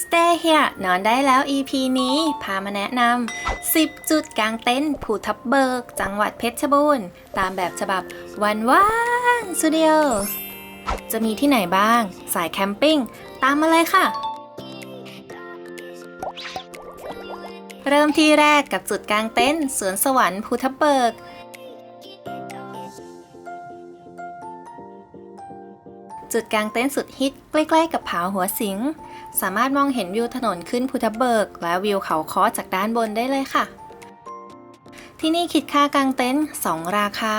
Stay here นอนได้แล้ว EP นี้พามาแนะนำ10 จุดกลางเต็นท์ภูทับเบิก จังหวัดเพชรบูรณ์ ตามแบบฉบับวันว่างสตูดิโอจะมีที่ไหนบ้าง สายแคมปิ้ง ตามมาเลยค่ะ เริ่มที่แรกกับจุดกลางเต็นท์สวนสวรรค์ภูทับเบิก จุดกลางเต็นท์สุดฮิตใกล้ๆกับผาหัวสิง สามารถมองเห็นวิวถนนขึ้นภูทับเบิก และวิวเขาค้อจากด้านบนได้เลยค่ะ ที่นี่คิดค่ากางเต็นท์2ราคา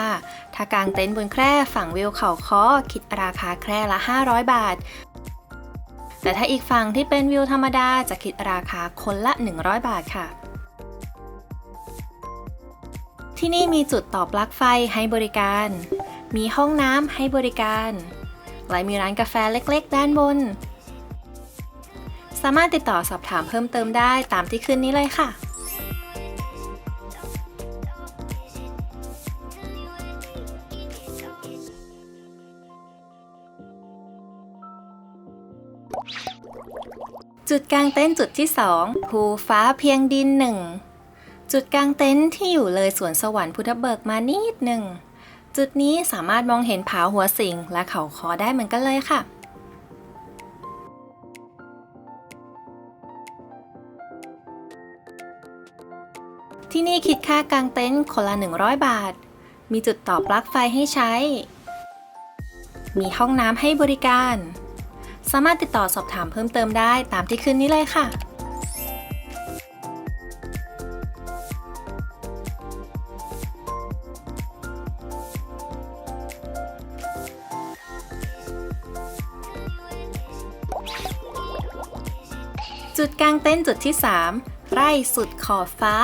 ถ้ากางเต็นท์บนแคร่ฝั่งวิวเขาค้อคิดราคาแคร่ละ 500 บาท แต่ถ้าอีกฝั่งที่เป็นวิวธรรมดาจะคิดราคาคนละ 100 บาทค่ะที่นี่มีจุดต่อปลั๊กไฟให้บริการ มีห้องน้ำให้บริการ และมีร้านกาแฟเล็กๆ ด้านบน สามารถติดต่อสอบถามเพิ่มเติมได้ตามที่ขึ้นนี้เลยค่ะจุดกลางเต็นท์จุดที่ 2 ภูฟ้าเพียงดินหนึ่ง จุดกลางเต็นท์ที่อยู่เลยสวนสวรรค์พุทธเบิกมานิดหนึ่ง จุดนี้สามารถมองเห็นผาหัวสิงและเขาคอได้เหมือนกันเลยค่ะ ที่นี่คิดค่ากางเต็นท์คนละ 100 บาท มีจุดต่อปลั๊กไฟให้ใช้ มีห้องน้ำให้บริการ สามารถติดต่อสอบถามเพิ่มเติมได้ตามที่ขึ้นนี้เลยค่ะ จุดกลางเต็นจุดที่ 3 ไร่สุดขอบฟ้า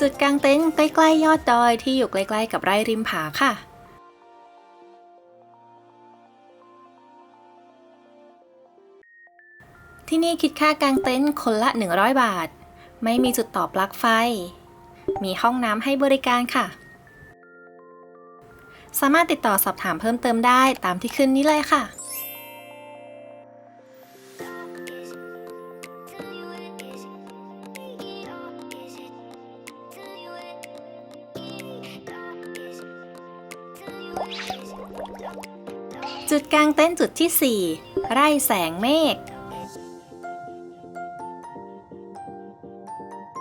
จุดกลางเต็นท์ใกล้ๆยอดดอยที่อยู่ใกล้ๆกับไร่ริมผาค่ะ ที่นี่คิดค่ากางเต็นท์คนละ 100 บาท ไม่มีจุดต่อปลั๊กไฟ มีห้องน้ำให้บริการค่ะ สามารถติดต่อสอบถามเพิ่มเติมได้ตามที่ขึ้นนี้เลยค่ะจุดกลางเต็นจุดที่ 4 ไร่แสงเมฆ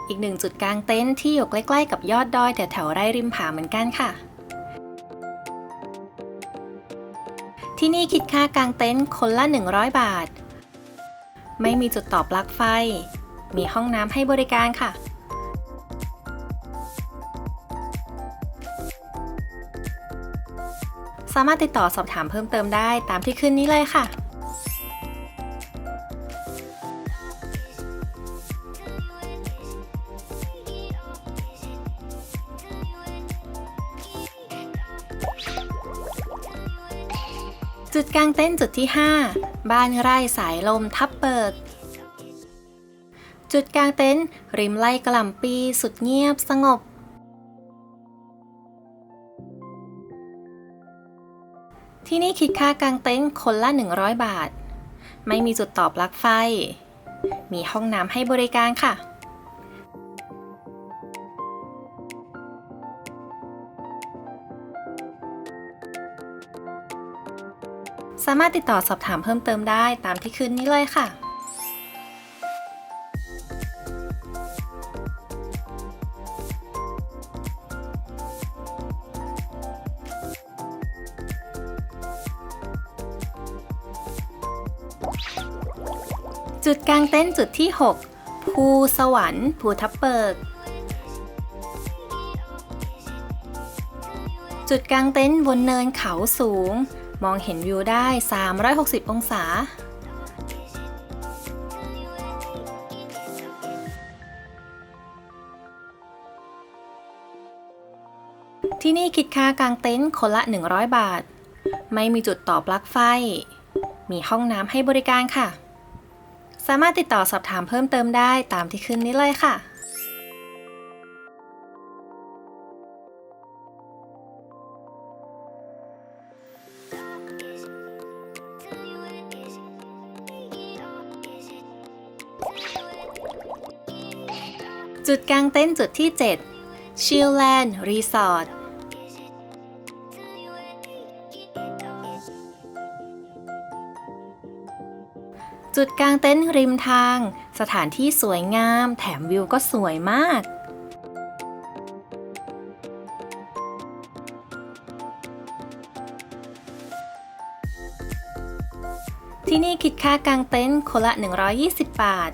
อีกหนึ่งจุดกลางเต็นท์ที่อยู่ใกล้ ๆ กับยอดดอยแถวๆไร่ริมผาเหมือนกันค่ะ ที่นี่คิดค่ากางเต็นท์คนละ 100 บาท ไม่มีจุดต่อปลั๊กไฟ มีห้องน้ำให้บริการค่ะ สามารถติดต่อสอบถามเพิ่มเติมได้ตามที่ขึ้นนี้เลยค่ะ กลางเต็นจุดที่ 5 บ้านไร่สายลมทับเบิก จุดกลางเต็นท์ริมไล่กล่ำปีสุดเงียบสงบ ที่นี่คิดค่ากางเต็นท์คนละ 100 บาท ไม่มีจุดต่อปลั๊กไฟ มีห้องน้ำให้บริการค่ะ สามารถติดต่อสอบถามเพิ่มเติมได้ตามที่ขึ้นนี้เลยค่ะจุดกลางเต็นจุดที่ 6 ภูสวรรค์ภูทับเบิก จุดกลางเต็นบนเนินเขาสูง มองเห็นวิวได้ 360 องศา ที่นี่คิดค่ากางเต็นท์คนละ 100 บาท ไม่มีจุดต่อปลั๊กไฟ มีห้องน้ำให้บริการค่ะ สามารถติดต่อสอบถามเพิ่มเติมได้ตามที่ขึ้นนี้เลยค่ะ จุดกลางเต็นจุดที่ 7 ชิลแลนด์รีสอร์ทจุดกลางเต็นท์ริมทาง สถานที่สวยงาม แถมวิวก็สวยมาก ที่นี่คิดค่ากางเต็นท์คนละ 120 บาท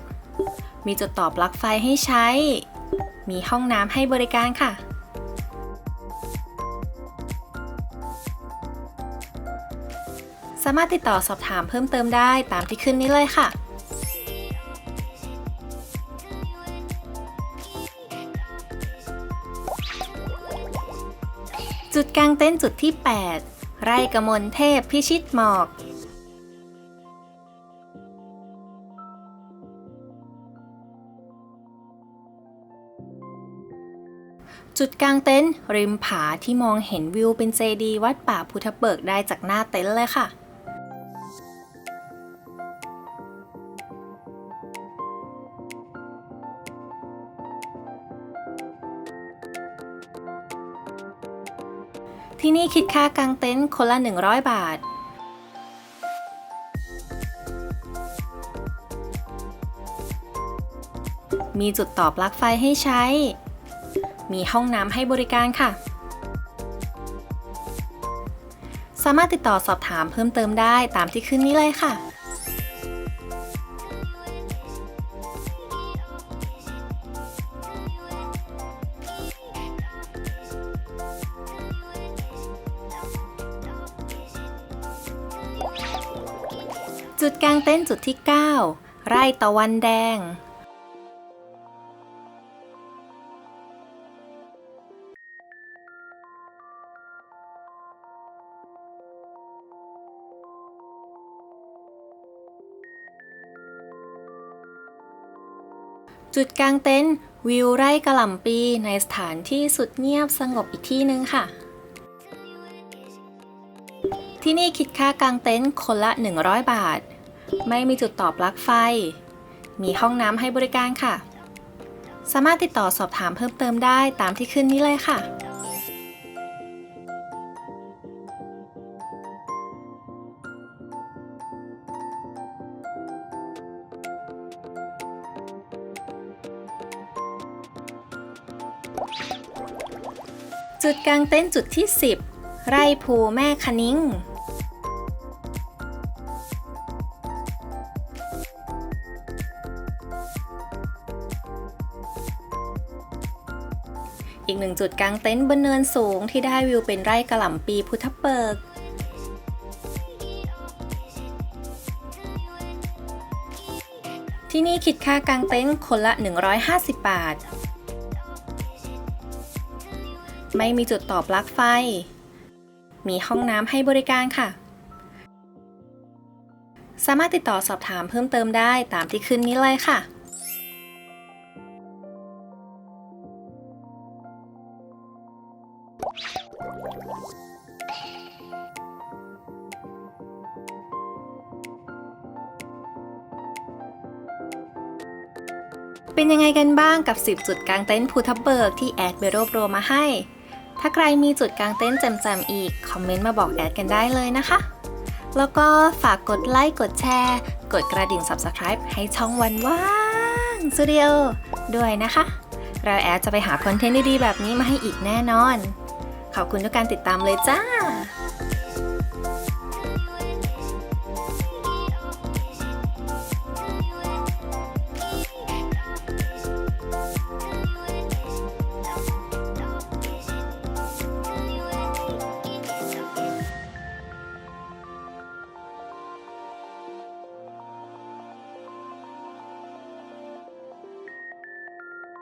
มีจุดต่อปลั๊กไฟให้ใช้ มีห้องน้ำให้บริการค่ะ สามารถติดต่อสอบถามเพิ่มเติมได้ตามที่ขึ้นนี้เลยค่ะจุดกลางเต็นท์จุดที่ 8 ไร่กมลเทพพิชิตหมอก จุดกลางเต็นท์ริมผาที่มองเห็นวิวเป็นเจดีย์วัดป่าพุทธเบิกได้จากหน้าเต็นท์เลยค่ะที่นี่คิดค่ากางเต็นท์คนละ 100 บาท มีจุดต่อปลั๊กไฟให้ใช้ มีห้องน้ำให้บริการค่ะ สามารถติดต่อสอบถามเพิ่มเติมได้ตามที่ขึ้นนี้เลยค่ะจุดกลางเต็นจุดที่ 9 ไร่ตะวันแดง จุดกลางเต็นท์วิวไร่กระหล่ำปีในสถานที่สุดเงียบสงบอีกที่หนึ่งค่ะ ที่นี่คิดค่ากางเต็นท์คนละ 100 บาท ไม่มีจุดต่อปลั๊กไฟ มีห้องน้ำให้บริการค่ะ สามารถติดต่อสอบถามเพิ่มเติมได้ตามที่ขึ้นนี้เลยค่ะ จุดกลางเต็นท์จุดที่ 10 ไร่ภูแม่คนิ้ง อีกหนึ่งจุดกลางเต็นท์บนเนินสูงที่ได้วิวเป็นไร่กระหล่ำปีพุทธเบิกที่นี่คิดค่ากางเต็นท์คนละ 150 บาท ไม่มีจุดต่อปลั๊กไฟ มีห้องน้ำให้บริการค่ะ สามารถติดต่อสอบถามเพิ่มเติมได้ตามที่ขึ้นนี้เลยค่ะเป็นยังไงกันบ้างกับ 10 จุดกลางเต็นท์ภูทับเบิกที่แอดไปรวบรวมมาให้ ถ้าใครมีจุดกลางเต้นแจมๆอีก คอมเมนต์มาบอกแอดกันได้เลยนะคะ แล้วก็ฝากกดไลค์กดแชร์ กดกระดิ่ง Subscribe ให้ช่องวันว่างสตูดิโอด้วยนะคะ เราแอดจะไปหาคอนเทนต์ดีๆแบบนี้มาให้อีกแน่นอน ขอบคุณทุกการติดตามเลยจ้า